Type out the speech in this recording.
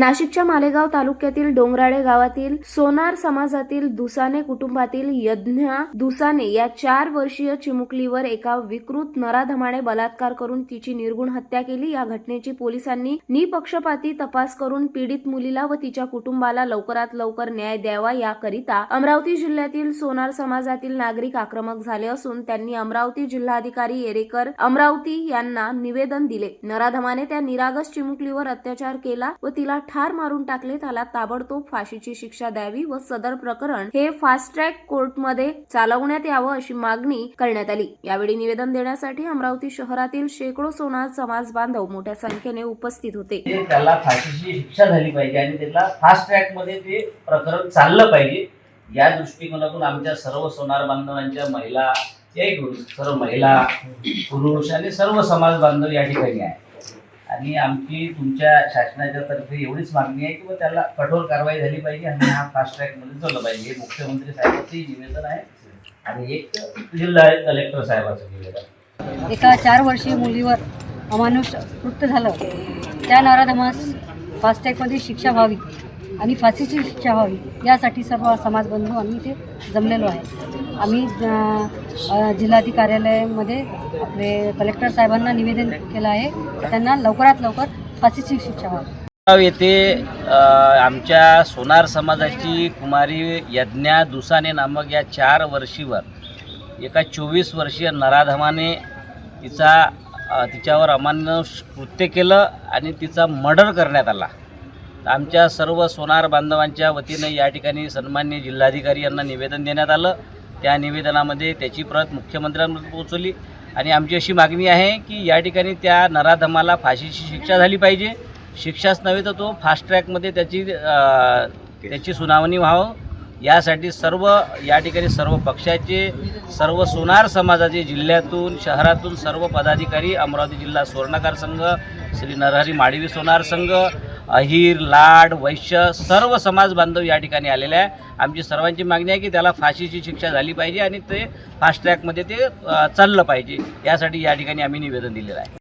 नाशिकच्या मालेगाव तालुक्यातील डोंगराळे गावातील सोनार समाजातील दुसाने कुटुंबातील यज्ञा दुसाने या चार वर्षीय चिमुकलीवर एका विकृत नराधमाने बलात्कार करून तिची निर्गुण हत्या केली. या घटनेची पोलिसांनी निपक्षपाती तपास करून पीडित मुलीला व तिच्या कुटुंबाला लवकरात लवकर न्याय द्यावा याकरिता अमरावती जिल्ह्यातील सोनार समाजातील नागरिक आक्रमक झाले असून त्यांनी अमरावती जिल्हाधिकारी येरेकर अमरावती यांना निवेदन दिले. नराधमाने त्या निरागस चिमुकलीवर अत्याचार केला व तिला ठार मारून टाकले त्याला ताबडतोब फाशीची शिक्षा द्यावी व सदर प्रकरण हे फास्ट ट्रॅक कोर्टमध्ये चालवण्यात यावं अशी मागणी करण्यात आली. यावेळी निवेदन देण्यासाठी अमरावती शहरातील शेकडो सोनार समाज बांधव मोठ्या संख्येने उपस्थित होते. त्याला फाशीची शिक्षा झाली पाहिजे आणि त्याला फास्ट ट्रॅकमध्ये ते प्रकरण चाललं पाहिजे. या दृष्टिकोनातून आमच्या सर्व सोनार बांधवांच्या महिला एक सर्व महिला पुरुष आणि सर्व समाज बांधव या ठिकाणी आहे आणि आमची तुमच्या शासनाच्या तर्फे एवढीच मागणी आहे की मग त्याला कठोर कारवाई झाली पाहिजे आणि हा फास्ट ट्रॅकमध्ये झालं चाललं पाहिजे. हे मुख्यमंत्री साहेबांचंही निवेदन आहे आणि एक जिल्हा कलेक्टर साहेबाचं निवेदन. एका चार वर्षीय मुलीवर अमानुष कृत्य झालं. त्या नराधमास फास्टॅगमध्ये शिक्षा व्हावी आणि फाशीची शिक्षा व्हावी यासाठी सर्व समाजबंधू आम्ही ते जमलेलो आहे. आम्ही जिल्हाधिकारी कार्यालयामध्ये आपले कलेक्टर साहेबांना निवेदन केलं आहे त्यांना लवकरात लवकर फाशीची शिक्षा व्हावी. येथे आमच्या सोनार समाजाची कुमारी यज्ञा दुसाने नामक या चार वर्षीवर एका चोवीस वर्षीय नराधमाने तिचा तिच्यावर अमान्य कृत्य केलं आणि तिचा मर्डर करण्यात आला. आमच्या सर्व सोनार बांधवांच्या वतीनं या ठिकाणी सन्मान्य जिल्हाधिकारी यांना निवेदन देण्यात आलं. त्या निवेदनामध्ये त्याची प्रत मुख्यमंत्र्यांमध्ये पोहोचवली. आणि आमची अशी मागणी आहे की या ठिकाणी त्या नराधमाला फाशीची शिक्षा झाली पाहिजे. शिक्षाच नव्हे तर तो फास्ट ट्रॅकमध्ये त्याची त्याची सुनावणी व्हावं. यासाठी सर्व या ठिकाणी सर्व पक्षाचे सर्व सोनार समाजाचे जिल्ह्यातून शहरातून सर्व पदाधिकारी अमरावती जिल्हा सुवर्णकार संघ श्री नरहरी माडवी सोनार संघ अहिर लाड वैश्य सर्व समाज बांधव या ठिकाणी आलेले आहे. आमची सर्वांची मागणी आहे की त्याला फाशीची शिक्षा झाली पाहिजे आणि ते फास्ट ट्रॅकमध्ये ते चाललं पाहिजे. यासाठी या ठिकाणी आम्ही निवेदन दिलेलं आहे.